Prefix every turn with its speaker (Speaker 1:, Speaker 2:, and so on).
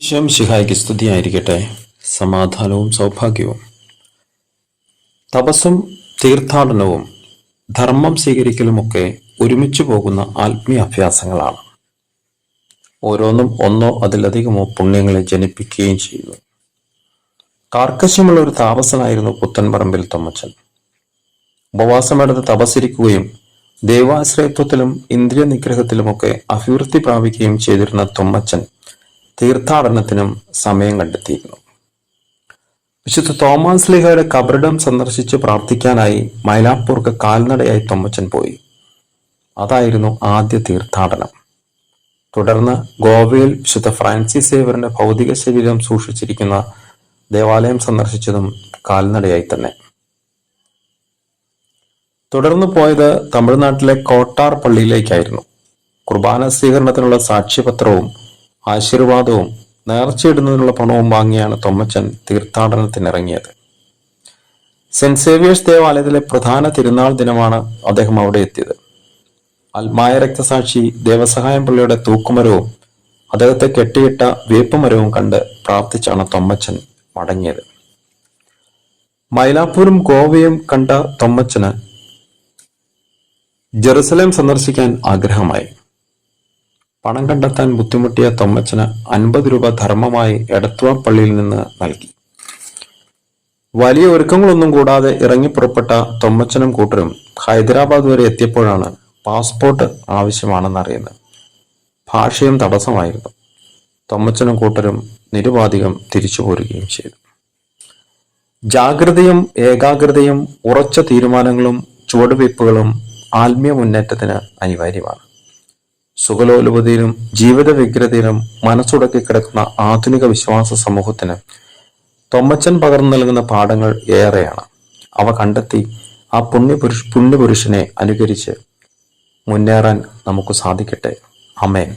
Speaker 1: ഈശോം ശിഹായ്ക്ക് സ്തുതിയായിരിക്കട്ടെ. സമാധാനവും സൗഭാഗ്യവും. തപസ്സും തീർത്ഥാടനവും ധർമ്മം സ്വീകരിക്കലുമൊക്കെ ഒരുമിച്ച് പോകുന്ന ആത്മീയ അഭ്യാസങ്ങളാണ്. ഓരോന്നും ഒന്നോ അതിലധികമോ പുണ്യങ്ങളെ ജനിപ്പിക്കുകയും ചെയ്യുന്നു. കാർക്കശ്യമുള്ള ഒരു താപസനായിരുന്നു പുത്തൻപറമ്പിൽ തൊമ്മച്ചൻ. ഉപവാസമെടുത്ത് തപസ്സിരിക്കുകയും ദേവാശ്രയത്വത്തിലും ഇന്ദ്രിയ നിഗ്രഹത്തിലുമൊക്കെ അഭിവൃദ്ധി പ്രാപിക്കുകയും ചെയ്തിരുന്ന തൊമ്മച്ചൻ തീർത്ഥാടനത്തിനും സമയം കണ്ടെത്തിയിരുന്നു. വിശുദ്ധ തോമസ് ലിഹയുടെ കബറിടം സന്ദർശിച്ച് പ്രാർത്ഥിക്കാനായി മൈലാപ്പൂർക്ക് കാൽനടയായി തൊമ്മച്ചൻ പോയി. അതായിരുന്നു ആദ്യ തീർത്ഥാടനം. തുടർന്ന് ഗോവയിൽ വിശുദ്ധ ഫ്രാൻസിസ് സേവറിന്റെ ഭൗതിക ശരീരം സൂക്ഷിച്ചിരിക്കുന്ന ദേവാലയം സന്ദർശിച്ചതും കാൽനടയായി തന്നെ. തുടർന്ന് പോയത് തമിഴ്നാട്ടിലെ കോട്ടാർ പള്ളിയിലേക്കായിരുന്നു. കുർബാന സ്വീകരണത്തിനുള്ള സാക്ഷ്യപത്രവും ആശീർവാദവും നേർച്ചയിടുന്നതിനുള്ള പണവും വാങ്ങിയാണ് തൊമ്മച്ചൻ തീർത്ഥാടനത്തിനിറങ്ങിയത്. സെന്റ് സേവിയേഴ്സ് ദേവാലയത്തിലെ പ്രധാന തിരുനാൾ ദിനമാണ് അദ്ദേഹം അവിടെ എത്തിയത്. അൽമായ രക്തസാക്ഷി ദേവസഹായം പള്ളിയുടെ തൂക്കുമരവും അദ്ദേഹത്തെ കെട്ടിയിട്ട വേപ്പുമരവും കണ്ട് പ്രാർത്ഥിച്ചാണ് തൊമ്മച്ചൻ മടങ്ങിയത്. മൈലാപ്പൂരും ഗോവയും കണ്ട തൊമ്മച്ചന് ജെറുസലേം സന്ദർശിക്കാൻ ആഗ്രഹമായി. പണം കണ്ടെത്താൻ ബുദ്ധിമുട്ടിയ തൊമ്മച്ചന് അൻപത് രൂപ ധർമ്മമായി എടത്തുവ പള്ളിയിൽ നിന്ന് നൽകി. വലിയ ഒരുക്കങ്ങളൊന്നും കൂടാതെ ഇറങ്ങി പുറപ്പെട്ട തൊമ്മച്ചനും കൂട്ടരും ഹൈദരാബാദ് വരെ എത്തിയപ്പോഴാണ് പാസ്പോർട്ട് ആവശ്യമാണെന്ന് അറിയുന്നത് ഭാഷയും തടസ്സമായിരുന്നു. തൊമ്മച്ചനും കൂട്ടരും നിരുപാധികം തിരിച്ചു പോരുകയും ചെയ്തു. ജാഗ്രതയും ഏകാഗ്രതയും ഉറച്ച തീരുമാനങ്ങളും ചുവടുവയ്പ്പുകളും ആത്മീയ മുന്നേറ്റത്തിന് അനിവാര്യമാണ്. സുഖലോലുപതയിലും ജീവിത വ്യഗ്രതയിലും മനസ്സുടക്കി കിടക്കുന്ന ആധുനിക വിശ്വാസ സമൂഹത്തിന് തൊമ്മച്ചൻ പകർന്നു നൽകുന്ന പാഠങ്ങൾ ഏറെയാണ്. അവ കണ്ടെത്തി ആ പുണ്യപുരുഷ പുണ്യപുരുഷനെ അനുകരിച്ച് മുന്നേറാൻ നമുക്ക് സാധിക്കട്ടെ. അമേൻ